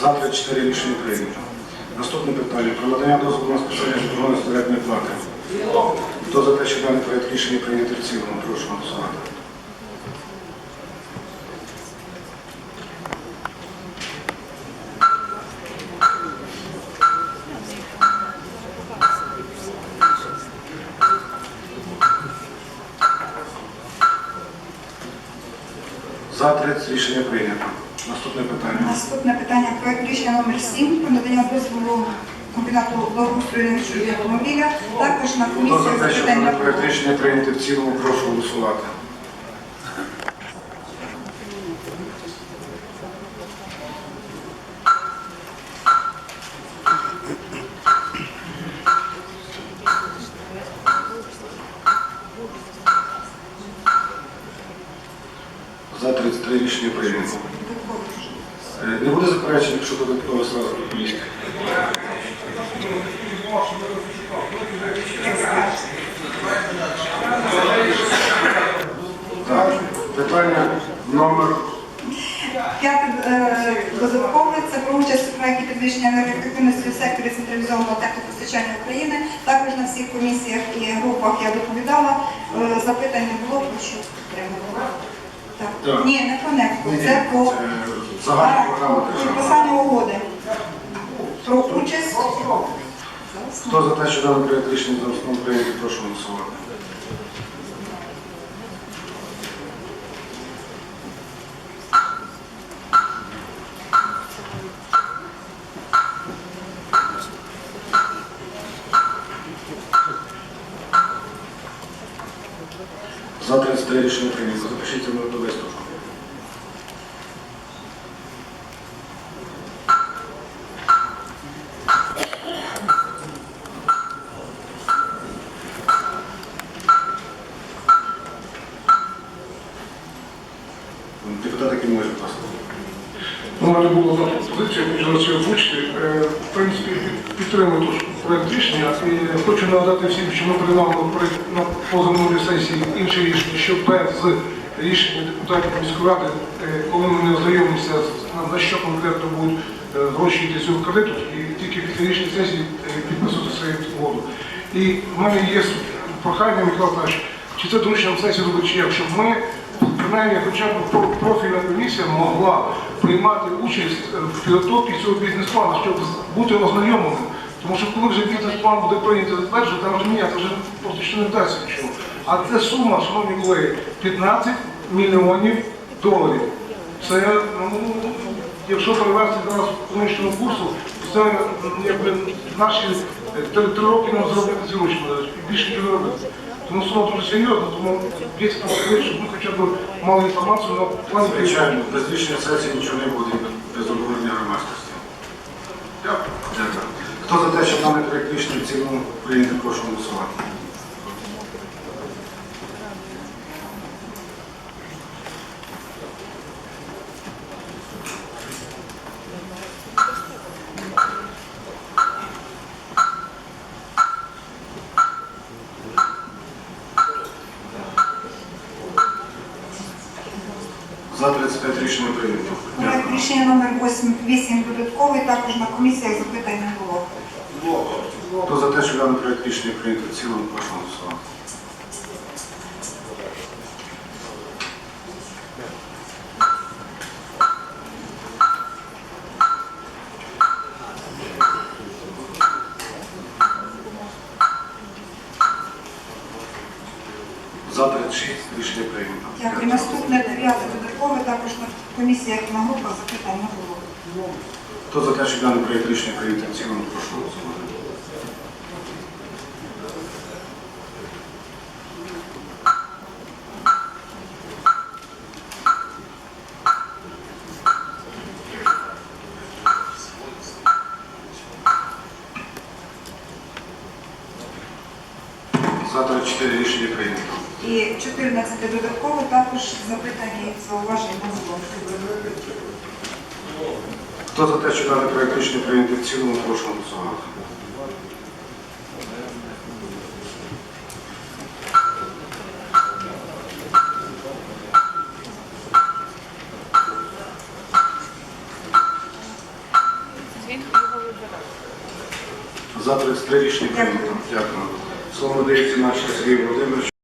Завтра чотири рішення прийнято. Наступне питання. Про надання дозволу на спеціальні житлової зарядної плати. Хто за те, що даний проєкт рішення прийняти в цілому? Прошу голосувати. За 30 рішення прийнято. Наступне питання. Наступне питання проект рішення номер 7 про надання дозволу комбінату благоустрою відчуження автомобіля. Також на Хто комісію за те, що запитань не проект рішення прийняти в цілому, прошу голосувати. За 33 рішення прийнято. Е, Не буде заперечень, якщо додатково зразу доповісти. Так, питання номер П'яте е, про участь у проєкті підвищення енергоефективності у секторі централізованого теплопостачання України. Також на всіх комісіях і групах я доповідала. Е, Запитань не було, прошу підтримати. Так. Так. Ні, не про Ні, ні, це по загальна програма про держави. підписання угоди. Про участь. Хто за те, що даний проект рішення за основу прийняти, прошу голосувати. За 33 рішення прийнято. Запишіться мене до виступу. Депутати Кімович, будь ласка. У мене була пропозиція між озвучити. Е, В принципі, під- підтримую тож проект рішення і хочу нагадати всім, що ми приймали при- на позаминулій сесії інше рішення, що без рішення депутатів міської ради, е, коли ми не ознайомимося на- що конкретно будуть е, гроші йти цього кредиту, і тільки після рішення сесії підписувати свою угоду. І в мене є прохання, Михайло Павлович, чи це доручення сесії робити, чи як, ми принаймні хоча б профільна комісія могла приймати участь е, в підготовці цього бізнес-плану, щоб бути ознайомленим. Тому що коли вже бізнес-план буде прийнятий затверджувати, там вже ніяк, вже просто не вдасться нічого. А це сума, шановні колеги, 15 мільйонів доларів. Це, ну, якщо перевести зараз по нинішньому курсу, це якби наші е, три, роки нам зробити зручно, більше не робити. Тому все дуже серйозно, тому дійсно пропозиція, щоб ми хоча б мали інформацію на плані Звичайно, без рішення сесії нічого не буде без обговорення громадськості. Дякую. Дякую. Хто за те, що нам проект рішення в цілому прийняти, прошу голосувати. За 35 рішення прийнято. Проект рішення номер 8, 8 додатковий, також на комісіях запитань не було. Хто за те, що даний проект рішення прийнято в цілому, прошу голосувати. За 36 рішення прийнято. Дякую. Наступне дев'яте додаткове, також на комісіях на групах запитань не було. Хто за те, що даний проект рішення прийнято в цілому, прошу голосувати. За 34 рішення прийнято. І 14 додаткове, також запитання і зауважень не було. Хто за те, що даний проект рішення прийнято в цілому, прошу голосувати. За 33 рішення прийнято. Дякую. Слово надається нашому Сергію Володимировичу.